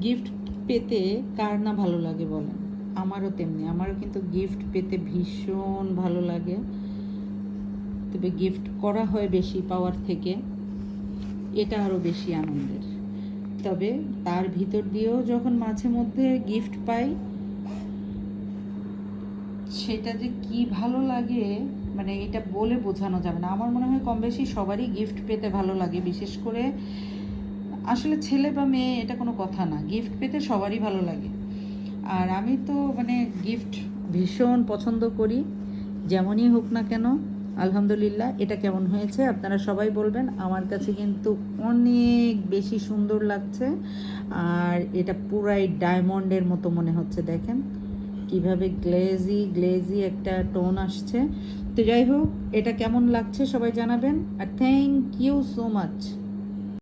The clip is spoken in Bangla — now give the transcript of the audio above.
গিফট পেতে কার না ভালো লাগে বলেন? আমারও তেমনি। আমারও কিন্তু গিফট পেতে ভীষণ ভালো লাগে। তবে গিফট করা হয় বেশি পাওয়ার থেকে। এটা আরও বেশি আনন্দের। তবে তার ভিতর দিয়েও যখন মাঝে মধ্যে গিফট পাই, সেটা যে কি ভালো লাগে মানে এটা বলে বোঝানো যাবে না। আমার মনে হয় কম বেশি সবারই গিফট পেতে ভালো লাগে। বিশেষ করে আসলে ছেলে বা মেয়ে এটা কোনো কথা না। গিফট পেতে সবারই ভালো লাগে। আর আমি তো মানে গিফট ভীষণ পছন্দ করি। যেমনই হোক না কেন, আলহামদুলিল্লাহ, এটা কেমন হয়েছে আপনারা সবাই বলবেন। আমার কাছে কিন্তু অনেক বেশি সুন্দর লাগছে। আর এটা পুরাই ডায়মন্ডের মতো মনে হচ্ছে, দেখেন। কীভাবে গ্লেজি গ্লেজি একটা টোন আসছে। তো যাই হোক, এটা কেমন লাগছে সবাই জানাবেন। আর থ্যাংক ইউ সো মাচ